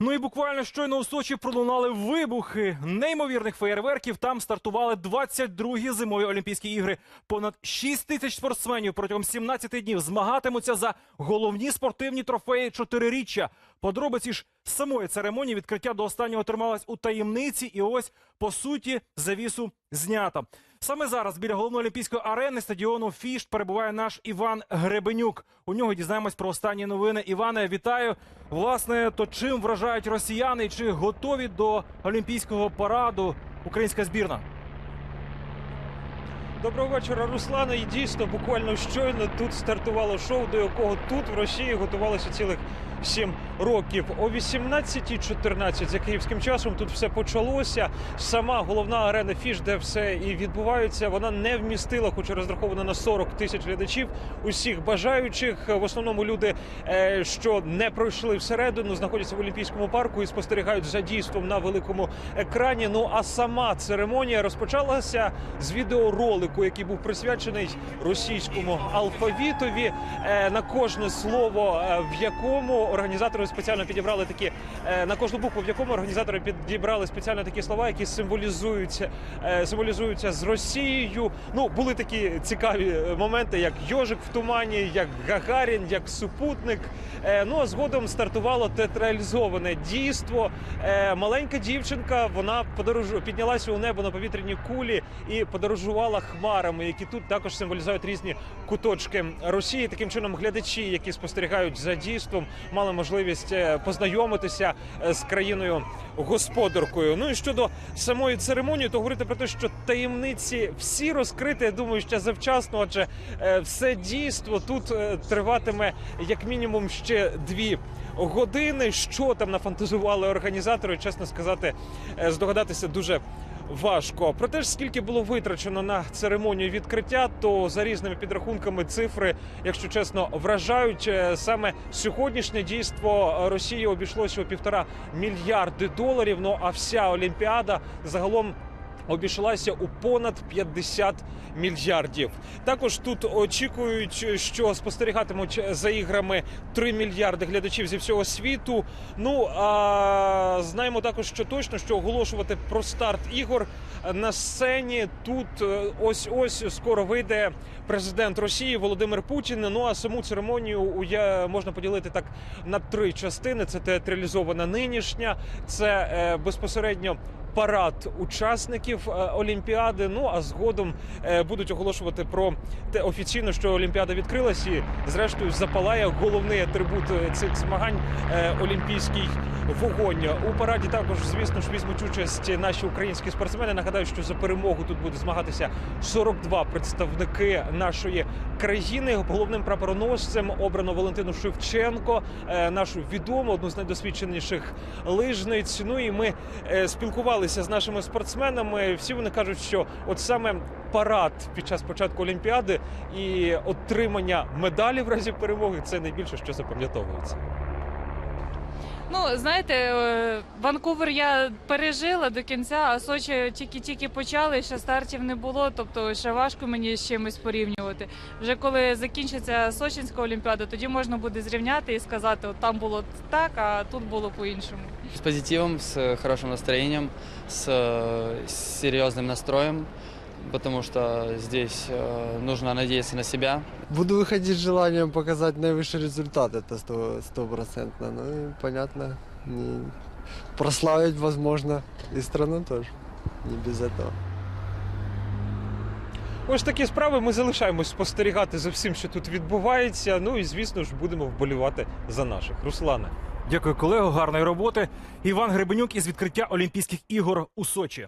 Ну і буквально щойно у Сочі пролунали вибухи неймовірних феєрверків. Там стартували 22-гі зимові Олімпійські ігри. Понад 6 тисяч спортсменів протягом 17 днів змагатимуться за головні спортивні трофеї чотириріччя. Подробиці ж самої церемонії відкриття до останнього трималась у таємниці, і ось по суті завісу знято. Саме зараз біля головної олімпійської арени стадіону Фішт перебуває наш Іван Гребенюк. У нього дізнаємось про останні новини. Іване, вітаю. Власне, то чим вражають росіяни, чи готові до олімпійського параду українська збірна? Доброго вечора, Руслана. І дійсно, буквально щойно тут стартувало шоу, до якого тут в Росії готувалося цілих сім років. О 18.14 за київським часом тут все почалося. Сама головна арена Фіш, де все і відбувається, вона не вмістила, хоча розрахована на 40 тисяч глядачів. Усіх бажаючих в основному люди, е, що не пройшли всередину, знаходяться в Олімпійському парку і спостерігають за дійством на великому екрані. Ну а сама церемонія розпочалася з відеоролику, який був присвячений російському алфавітові. Е, На кожне слово, е, в якому організатори спеціально підібрали такі е, на кожну букву, в якому організатори підібрали спеціально такі слова, які символізуються, е, символізуються з Росією. Ну були такі цікаві е, моменти, як йожик в тумані, як Гагарін, як супутник. Ну а згодом стартувало театралізоване дійство. Маленька дівчинка вона подорожу піднялася у небо на повітряній кулі і подорожувала хмарами, які тут також символізують різні куточки Росії. Таким чином, глядачі, які спостерігають за дійством, мали можливість е, познайомитися е, з країною господаркою. Ну і щодо самої церемонії, то говорити про те, що таємниці всі розкриті, я думаю, ще завчасно, адже е, все дійство тут триватиме як мінімум ще дві. Години, що там нафантазували організатори, чесно сказати, здогадатися дуже важко. Про те ж, скільки було витрачено на церемонію відкриття, то за різними підрахунками цифри, якщо чесно, вражають Е, саме сьогоднішнє дійство Росії обійшлося у півтора мільярди доларів. Ну а вся Олімпіада загалом. Обійшлася у понад 50 мільярдів. Також тут очікують, що спостерігатимуть за іграми 3 мільярди глядачів зі всього світу. Ну а знаємо також, що точно що оголошувати про старт ігор на сцені тут ось ось скоро вийде президент Росії Володимир Путін. Ну а саму церемонію можна поділити так на три частини: це театралізована нинішня, це е, безпосередньо. Парад учасників е, Олімпіади. Ну а згодом е, будуть оголошувати про те офіційно, що Олімпіада відкрилась, і зрештою запалає головний атрибут е, цих змагань олімпійський вогонь. У параді також, звісно ж, візьмуть участь наші українські спортсмени. Нагадаю, що за перемогу тут буде змагатися 42 представники нашої країни. Головним прапороносцем обрано Валентину Шевченко, нашу відому, одну з найдосвідченіших лижниць. Ну і ми е, спілкувалися з нашими спортсменами. Всі вони кажуть, що от саме парад під час початку Олімпіади і отримання медалі в разі перемоги це найбільше, що запам'ятовується. Ну, знаєте, е, Ванкувер я пережила до кінця, а Сочі тільки-тільки почали, ще стартів не було, тобто ще важко мені з чимось порівнювати. Вже коли закінчиться Сочинська олімпіада, тоді можна буде зрівняти і сказати, от там було так, а тут було по-іншому. С позитивом, с хорошим настроением, с, э, с серьезным настроем, потому что здесь э, нужно надеяться на себя. Буду выходить с желанием показать наивысший результат, это сто- стопроцентно. Ну и понятно, не- прославить возможно и страну тоже, не без этого. Ось такі справи. Ми залишаємось спостерігати за всім, що тут відбувається. Ну і звісно ж будемо вболівати за наших. Руслане. Дякую, колего. Гарної роботи. Іван Гребенюк із відкриття Олімпійських ігор у Сочі.